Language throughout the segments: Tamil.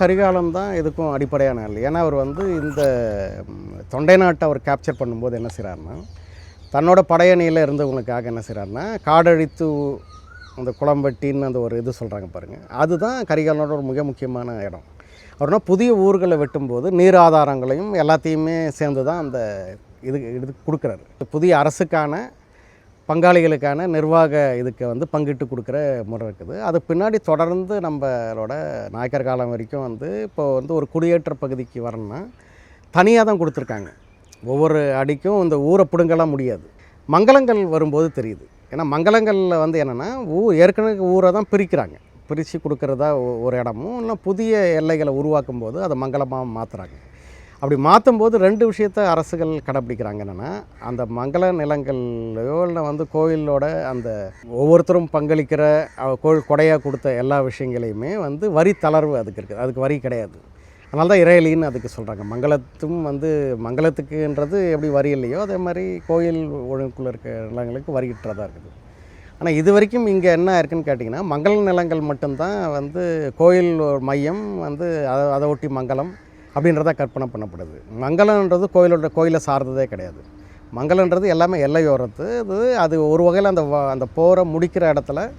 கரிகாலம் தான் இதுக்கும் அடிப்படையான இல்லை ஏன்னா அவர் வந்து இந்த தொண்டை நாட்டை அவர் கேப்சர் பண்ணும்போது என்ன செய்கிறாருன்னா தன்னோட படையணியில் இருந்தவங்களுக்காக என்ன செய்கிறாருன்னா காடழித்து அந்த குளம்பட்டின்னு அந்த ஒரு இது சொல்கிறாங்க பாருங்கள் அதுதான் கரிகாலனோட ஒரு மிக முக்கியமான இடம். அவர்னா புதிய ஊர்களை வெட்டும்போது நீர் ஆதாரங்களையும் எல்லாத்தையுமே சேர்ந்து தான் அந்த இது இது கொடுக்குறாரு. புதிய அரசுக்கான பங்காளிகளுக்கான நிர்வாக இதுக்கு வந்து பங்கிட்டு கொடுக்குற முறை இருக்குது. அது பின்னாடி தொடர்ந்து நம்மளோட நாயக்கர் காலம் வரைக்கும் வந்து இப்போ வந்து ஒரு குடியேற்ற பகுதிக்கு வரணும்னா தனியாக தான் கொடுத்துருக்காங்க. ஒவ்வொரு அடிக்கும் இந்த ஊரை பிடுங்கலாம் முடியாது. மங்களங்கள் வரும்போது தெரியுது. ஏன்னா மங்களங்களில் வந்து என்னென்னா ஊ ஏற்கனவே ஊரை தான் பிரிக்கிறாங்க. பிரித்து கொடுக்குறதா ஒ- ஒரு இடமும் இல்லை புதிய எல்லைகளை உருவாக்கும் போது அதை மங்களமாக மாற்றுறாங்க அப்படி மாற்றும்போது ரெண்டு விஷயத்த அரசுகள் கடைப்பிடிக்கிறாங்க என்னென்னா அந்த மங்கள நிலங்கள்லையோ இல்லை வந்து கோயிலோட அந்த ஒவ்வொருத்தரும் பங்களிக்கிற கோயில் கோ கொடையாக கொடுத்த எல்லா விஷயங்களையுமே வந்து வரி தளர்வு அதுக்கு இருக்குது அதுக்கு வரி கிடையாது. அதனால தான் இறையலின்னு அதுக்கு சொல்கிறாங்க மங்களத்தும் வந்து மங்களத்துக்குன்றது எப்படி வரி இல்லையோ அதே மாதிரி கோயில் ஒழுங்குக்குள்ளே இருக்க நிலங்களுக்கு வரியிட்டுறதா இருக்குது. ஆனால் இது வரைக்கும் இங்கே என்ன இருக்குதுன்னு கேட்டிங்கன்னா மங்கள நிலங்கள் மட்டும்தான் வந்து கோயில் மையம் வந்து அதை அதை ஒட்டி மங்களம் அப்படின்றத கற்பனை பண்ணப்படுது. மங்களன்றது கோயிலோட கோயிலை சார்ந்ததே கிடையாது. மங்களன்றது எல்லாமே எல்லையோரத்து இது அது ஒரு வகையில் அந்த வ- அந்த போரை முடிக்கிற இடத்துல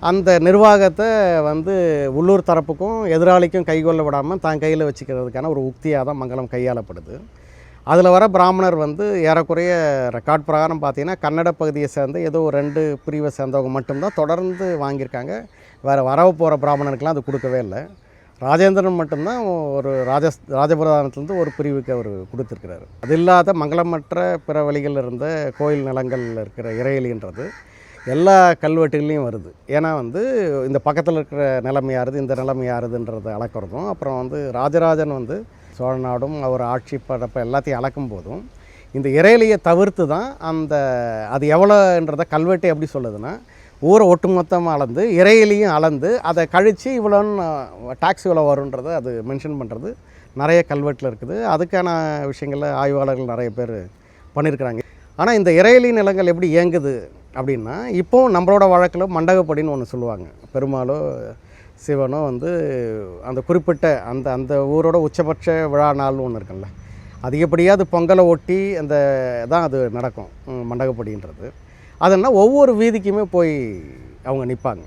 அந்த நிர்வாகத்தை வந்து உள்ளூர் தரப்புக்கும் எதிராளிக்கும் கைகொள்ள விடாமல் தான் கையில் வச்சுக்கிறதுக்கான ஒரு உக்தியாக தான் மங்களம் கையாளப்படுது. அதில் வர பிராமணர் வந்து ஏறக்குறைய ரெக்கார்ட் பிரகாரம் பார்த்தீங்கன்னா கன்னட பகுதியை சேர்ந்து ஏதோ ஒரு ரெண்டு பிரிவை சேர்ந்தவங்க மட்டும்தான் தொடர்ந்து வாங்கியிருக்காங்க. வேறு வரவு போகிற பிராமணனுக்கெலாம் அது கொடுக்கவே இல்லை. ராஜேந்திரன் மட்டும்தான் ஒரு ராஜ ராஜபுரதானத்துலேருந்து ஒரு பிரிவுக்கு அவர் கொடுத்துருக்கிறாரு. அது இல்லாத மங்களமற்ற பிற வழிகளில் இருந்த கோயில் நிலங்களில் இருக்கிற இறையலின்றது எல்லா கல்வெட்டுகள்லையும் வருது. ஏன்னா வந்து இந்த பக்கத்தில் இருக்கிற நிலைமை யாருது இந்த நிலைமை யாருதுன்றதை அளக்கிறதும் அப்புறம் வந்து ராஜராஜன் வந்து சோழ நாடும் அவர் ஆட்சி படப்ப எல்லாத்தையும் அளக்கும் போதும் இந்த இறையிலையை தவிர்த்து தான் அந்த அது எவ்வளோன்றத கல்வெட்டு எப்படி சொல்லுதுன்னா ஊரை ஒட்டுமொத்தமாக அளந்து இறையிலையும் அளந்து அதை கழித்து இவ்வளோன்னு டாக்ஸ் இவ்வளோ வருன்றதை அது மென்ஷன் பண்ணுறது நிறைய கல்வெட்டில் இருக்குது. அதுக்கான விஷயங்களில் ஆய்வாளர்கள் நிறைய பேர் பண்ணியிருக்கிறாங்க. ஆனால் இந்த இறையலி நிலங்கள் எப்படி இயங்குது அப்படின்னா இப்போ நம்மளோட வழக்கில் மண்டகப்படின்னு ஒன்று சொல்லுவாங்க. பெருமாளோ சிவனோ வந்து அந்த குறிப்பிட்ட அந்த அந்த ஊரோட உச்சபட்ச விழா நாள்னு ஒன்று இருக்குல்ல அதிகப்படியாக அது பொங்கலை ஒட்டி அந்த தான் அது நடக்கும் மண்டகப்படின்றது. அதெல்லாம் ஒவ்வொரு வீதிக்குமே போய் அவங்க நிற்பாங்க.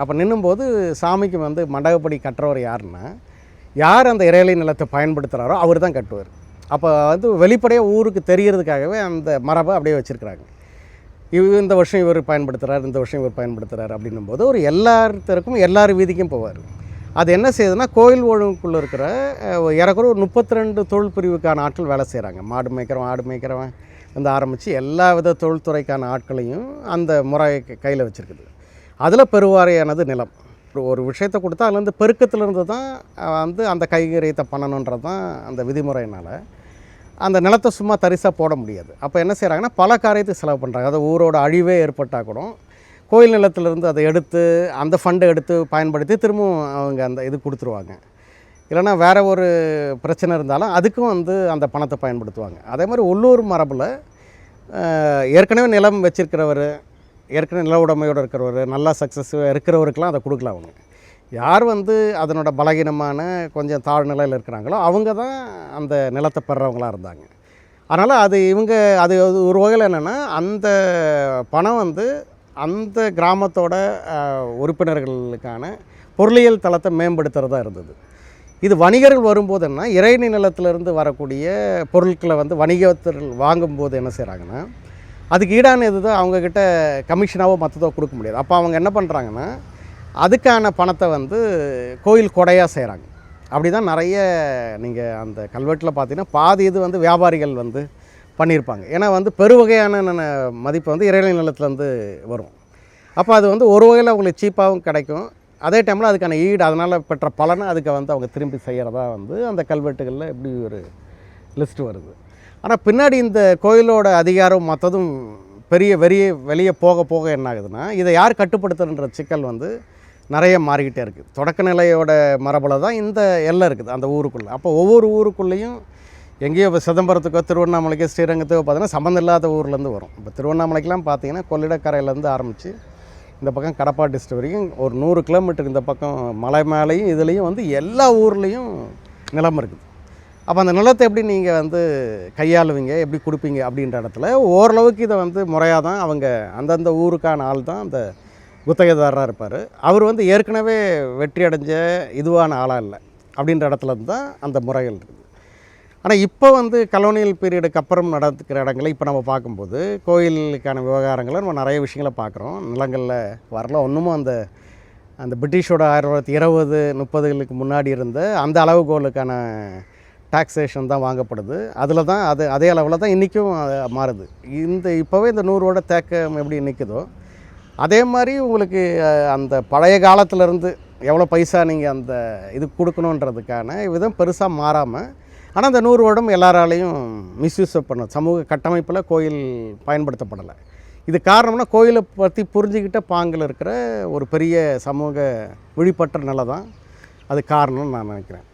அப்போ நின்னும்போது சாமிக்கு வந்து மண்டகப்படி கட்டுறவர் யாருன்னா யார் அந்த இறையலை நிலத்தை பயன்படுத்துகிறாரோ அவர் தான் கட்டுவார். அப்போ வந்து வெளிப்படையாக ஊருக்கு தெரிகிறதுக்காகவே அந்த மரபை அப்படியே வச்சுருக்குறாங்க. இவ் இந்த வருஷம் இவர் பயன்படுத்துகிறார் இந்த வருஷம் இவர் பயன்படுத்துகிறார் அப்படின்னும் போது ஒரு எல்லாத்தருக்கும் எல்லார் வீதிக்கும் போவார். அது என்ன செய்யுதுன்னா கோயில் ஒழுங்குக்குள்ளே இருக்கிற இறக்குற ஒரு முப்பத்தி ரெண்டு தொழில் பிரிவுக்கான ஆட்கள் வேலை செய்கிறாங்க மாடு மேய்க்கிறவன் ஆடு மேய்க்கிறவன் வந்து ஆரம்பித்து எல்லா வித தொழில்துறைக்கான ஆட்களையும் அந்த முறை கையில் வச்சுருக்குது. அதில் பெருவாரியானது நிலம். ஒரு- விஷயத்தை கொடுத்தா அதுலேருந்து பெருக்கத்துலேருந்து தான் வந்து அந்த கைகரியத்தை பண்ணணுன்றது தான் அந்த விதிமுறையினால். அந்த நிலத்தை சும்மா தரிசாக போட முடியாது. அப்போ என்ன செய்கிறாங்கன்னா பல காரியத்துக்கு செலவு பண்ணுறாங்க அது ஊரோட அழிவே ஏற்பட்டால் கூட கோயில் நிலத்துலேருந்து அதை எடுத்து அந்த ஃபண்டை எடுத்து பயன்படுத்தி திரும்பவும் அவங்க அந்த இது கொடுத்துருவாங்க. இல்லைன்னா வேறு ஒரு பிரச்சனை இருந்தாலும் அதுக்கும் வந்து அந்த பணத்தை பயன்படுத்துவாங்க. அதே மாதிரி உள்ளூர் மரபில் ஏற்கனவே நிலம் வச்சிருக்கிறவர் ஏற்கனவே நில உடைமையோடு இருக்கிறவர் நல்லா சக்ஸஸ் இருக்கிறவருக்கெல்லாம் அதை கொடுக்கலாம் அவங்க. யார் வந்து அதனோட பலகீனமான கொஞ்சம் தாழ்நிலையில் இருக்கிறாங்களோ அவங்க தான் அந்த நிலத்தை பெறவங்களாக இருந்தாங்க. அதனால் அது இவங்க அது ஒரு வகையில் என்னென்னா அந்த பணம் வந்து அந்த கிராமத்தோட உறுப்பினர்களுக்கான பொருளியல் தளத்தை மேம்படுத்துகிறதா இருந்தது. இது வணிகர்கள் வரும்போது என்ன இறைனி நிலத்திலிருந்து வரக்கூடிய பொருட்களை வந்து வணிகத்தில் வாங்கும்போது என்ன செய்கிறாங்கன்னா அதுக்கு ஈடான இது தான் அவங்கக்கிட்ட கமிஷனாவோ மற்றதோ கொடுக்க முடியாது. அப்போ அவங்க என்ன பண்ணுறாங்கன்னா அதுக்கான பணத்தை வந்து கோயில் கொடையாக செய்கிறாங்க அப்படி தான் நிறைய நீங்கள் அந்த கல்வெட்டில் பார்த்தீங்கன்னா பாதி இது வந்து வியாபாரிகள் வந்து பண்ணியிருப்பாங்க. ஏன்னா வந்து பெருவகையான மதிப்பு வந்து இறைநிலை நிலத்துலேருந்து வரும். அப்போ அது வந்து ஒரு வகையில் அவங்களுக்கு சீப்பாகவும் கிடைக்கும். அதே டைமில் அதுக்கான ஈடு அதனால் பெற்ற பலனை அதுக்கு வந்து அவங்க திரும்பி செய்கிறதா வந்து அந்த கல்வெட்டுகளில் இப்படி ஒரு லிஸ்ட் வருது. ஆனால் பின்னாடி இந்த கோயிலோட அதிகாரம் மற்றதும் பெரிய வெளியே வெளியே போக போக என்ன ஆகுதுன்னா இதை யார் கட்டுப்படுத்துகிற சிக்கல் வந்து நிறைய மாறிக்கிட்டே இருக்குது தொடக்க நிலையோட மரபில் தான் இந்த எல்லை இருக்குது அந்த ஊருக்குள்ளே. அப்போ ஒவ்வொரு ஊருக்குள்ளேயும் எங்கேயோ இப்போ சிதம்பரத்துக்கோ திருவண்ணாமலைக்கோ ஸ்ரீரங்கத்துக்கோ பார்த்தீங்கன்னா சம்மந்தம் இல்லாத ஊர்லேருந்து வரும். இப்போ திருவண்ணாமலைக்கெலாம் பார்த்தீங்கன்னா கொள்ளிடக்கரையிலேருந்து ஆரம்பித்து இந்த பக்கம் கடப்பா டிஸ்ட்ரிக்ட் வரைக்கும் ஒரு நூறு கிலோமீட்டர் இந்த பக்கம் மலை மேலேயும் இதுலேயும் வந்து எல்லா ஊர்லேயும் நிலம் இருக்குது. அப்போ அந்த நிலத்தை எப்படி நீங்கள் வந்து கையாளுவீங்க? எப்படி கொடுப்பீங்க? அப்படின்ற இடத்துல ஓரளவுக்கு இதை வந்து முறையாக தான் அவங்க அந்தந்த ஊருக்கான ஆள் தான் அந்த குத்தகைதாரராக இருப்பார். அவர் வந்து ஏற்கனவே வெற்றி அடைஞ்ச இதுவான ஆளாக இல்லை. அப்படின்ற இடத்துல இருந்து தான் அந்த முறைகள் இருக்குது. ஆனால் இப்போ வந்து கலோனியல் பீரியடுக்கு அப்புறம் நடக்கிற இடங்களை இப்போ நம்ம பார்க்கும்போது கோயிலுக்கான விவகாரங்களை நம்ம நிறைய விஷயங்களை பார்க்குறோம். நிலங்களில் வரல ஒன்றுமும் அந்த அந்த பிரிட்டிஷோட ஆயிரத்தி தொள்ளாயிரத்தி இருபது முப்பதுகளுக்கு முன்னாடி இருந்த அந்த அளவுகோலுக்கான டாக்ஸேஷன் தான் வாங்கப்படுது. அதில் தான் அது அதே அளவில் தான் இன்றைக்கும் மாறுது. இந்த இப்போவே இந்த நூறோட தேக்கம் எப்படி நிற்குதோ அதே மாதிரி உங்களுக்கு அந்த பழைய காலத்திலேருந்து எவ்வளோ பைசா நீங்கள் அந்த இது கொடுக்கணுன்றதுக்கான விதம் பெருசாக மாறாமல் ஆனால் அந்த நூறு வருடம் எல்லாராலையும் மிஸ்யூஸ் பண்ண சமூக கட்டமைப்பில் கோயில் பயன்படுத்தப்படலை. இது காரணம்னா கோயிலை பற்றி புரிஞ்சுக்கிட்ட பாங்கில் இருக்கிற ஒரு பெரிய சமூக விழிப்பற்ற நிலை தான் அது காரணம்னு நான் நினைக்கிறேன்.